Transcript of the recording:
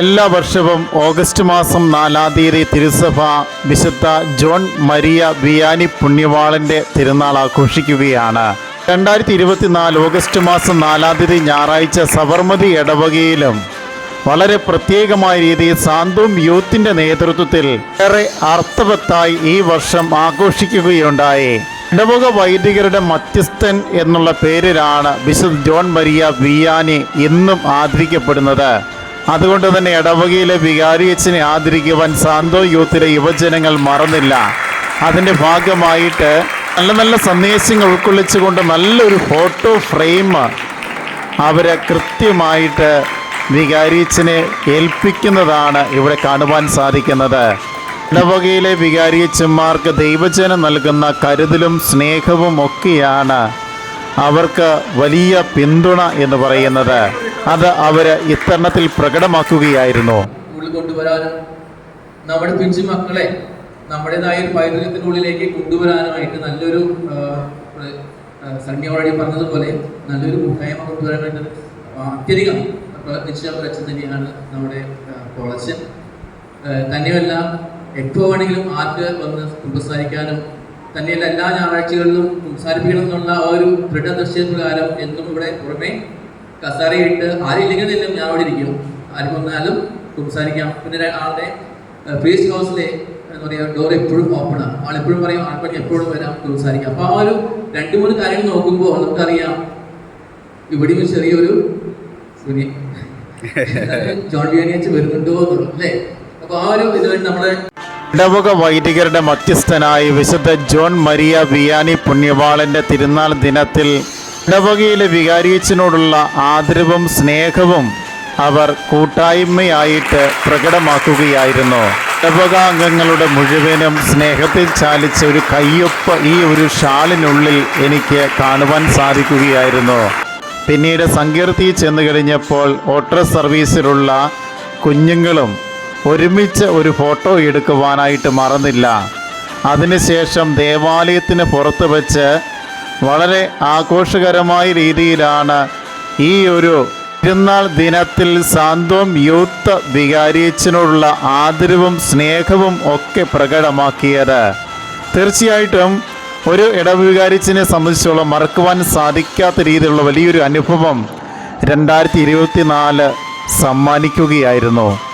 എല്ലാ വർഷവും ഓഗസ്റ്റ് മാസം നാലാം തീയതി തിരുസഭ വിശുദ്ധ ജോൺ മരിയ വിയാനി പുണ്യവാളന്റെ തിരുനാൾ ആഘോഷിക്കുകയാണ്. രണ്ടായിരത്തി ഇരുപത്തിനാല് ഓഗസ്റ്റ് മാസം നാലാം തീയതി ഞായറാഴ്ച സബർമതി ഇടവകയിലും വളരെ പ്രത്യേകമായ രീതിയിൽ സാന്തും യൂത്തിന്റെ നേതൃത്വത്തിൽ ഏറെ അർത്ഥവത്തായി ഈ വർഷം ആഘോഷിക്കുകയുണ്ടായി. ഇടവക വൈദികരുടെ മധ്യസ്ഥൻ എന്നുള്ള പേരിലാണ് വിശുദ്ധ ജോൺ മരിയ വിയാനി ഇന്നും ആദരിക്കപ്പെടുന്നത്. അതുകൊണ്ട് തന്നെ ഇടവകയിലെ വികാരിയച്ഛനെ ആദരിക്കുവാൻ സാന്തോ യൂത്തിലെ യുവജനങ്ങൾ മറന്നില്ല. അതിന്റെ ഭാഗമായിട്ട് നല്ല നല്ല സന്ദേശങ്ങൾ ഉൾക്കൊള്ളിച്ചുകൊണ്ട് നല്ലൊരു ഫോട്ടോ ഫ്രെയിം അവരെ കൃത്യമായിട്ട് വികാരിയച്ഛനെ ഏൽപ്പിക്കുന്നതാണ് ഇവിടെ കാണുവാൻ സാധിക്കുന്നത്. ഇടവകയിലെ വികാരിയച്ഛന്മാർക്ക് ദൈവജനം നൽകുന്ന കരുതലും സ്നേഹവും ഒക്കെയാണ് അവർക്ക് വലിയ പിന്തുണ എന്ന് പറയുന്നത്. അത് അവർ ഇത്തരണത്തിൽ പ്രകടമാക്കുകയായിരുന്നു. നമ്മുടെ പിഞ്ചു മക്കളെ നമ്മുടേതായ പൈതൃകത്തിനുള്ളിലേക്ക് കൊണ്ടുവരാനുമായിട്ട് നല്ലൊരു സണ്യ ഓൾറെഡി പറഞ്ഞതുപോലെ നല്ലൊരു കൂട്ടായ്മ കൊണ്ടുവരാൻ വേണ്ടി അത്യധികം പ്രവർത്തിച്ച ഒരു അച്ഛൻ തന്നെയാണ് നമ്മുടെ കോളച്ചൻ. തന്നെയല്ല എപ്പോൾ വേണമെങ്കിലും ആർക്ക് വന്ന് കുമ്പസാരിക്കാനും തന്നെയല്ല എല്ലാ ഞായറാഴ്ചകളിലും സംസാരിപ്പിക്കണം എന്നുള്ള ആ ഒരു ദൃഢനിശ്ചയപ്രകാരം എന്നും ഇവിടെ പുറമെ കസാരയിട്ട് ആരില്ലെങ്കിൽ നിന്നും ഞാൻ അവിടെ ഇരിക്കും. ആര് വന്നാലും സംസാരിക്കാം പിന്നെ ആളുടെ ഫേസ് ഹൗസിലെ എന്താ പറയുക ഡോർ എപ്പോഴും ഓപ്പൺ ആണ്. ആൾ എപ്പോഴും പറയും ആൾക്കാർക്ക് എപ്പോഴും വരാം സംസാരിക്കാം അപ്പൊ ആ ഒരു രണ്ട് മൂന്ന് കാര്യങ്ങൾ നോക്കുമ്പോൾ നമുക്കറിയാം ഇവിടെയും ചെറിയൊരു ജോൺ വിയാനിയച്ച് വരുന്നുണ്ടോ അല്ലേ? അപ്പൊ ആ ഒരു ഇതുവരെ നമ്മളെ ഇടവക വൈദികരുടെ മധ്യസ്ഥനായി വിശുദ്ധ ജോൺ മരിയ വിയാനി പുണ്യവാളന്റെ തിരുനാൾ ദിനത്തിൽ ഇടവകയിലെ വികാരിയച്ചനോടുള്ള ആദരവും സ്നേഹവും അവർ കൂട്ടായ്മയായിട്ട് പ്രകടമാക്കുകയായിരുന്നു. ഇടവക അംഗങ്ങളുടെ മുഴുവനും സ്നേഹത്തിൽ ചാലിച്ച ഒരു കയ്യൊപ്പ് ഈ ഒരു ഷാളിനുള്ളിൽ എനിക്ക് കാണുവാൻ സാധിക്കുകയായിരുന്നു. പിന്നീട് സങ്കീർത്തി ചെന്ന് കഴിഞ്ഞപ്പോൾ ഓട്ടോ സർവീസിലുള്ള കുഞ്ഞുങ്ങളും ഒരുമിച്ച് ഒരു ഫോട്ടോ എടുക്കുവാനായിട്ട് മറന്നില്ല. അതിനുശേഷം ദേവാലയത്തിന് പുറത്ത് വെച്ച് വളരെ ആഘോഷകരമായ രീതിയിലാണ് ഈ ഒരു തിരുനാൾ ദിനത്തിൽ സാന്ത്വം യൂത്ത് വികാരിയച്ചനോടുള്ള ആദരവും സ്നേഹവും ഒക്കെ പ്രകടമാക്കിയത്. തീർച്ചയായിട്ടും ഒരു ഇടവികാരിച്ചിനെ സംബന്ധിച്ചോളം മറക്കുവാൻ സാധിക്കാത്ത രീതിയിലുള്ള വലിയൊരു അനുഭവം രണ്ടായിരത്തി ഇരുപത്തി നാല് സമ്മാനിക്കുകയായിരുന്നു.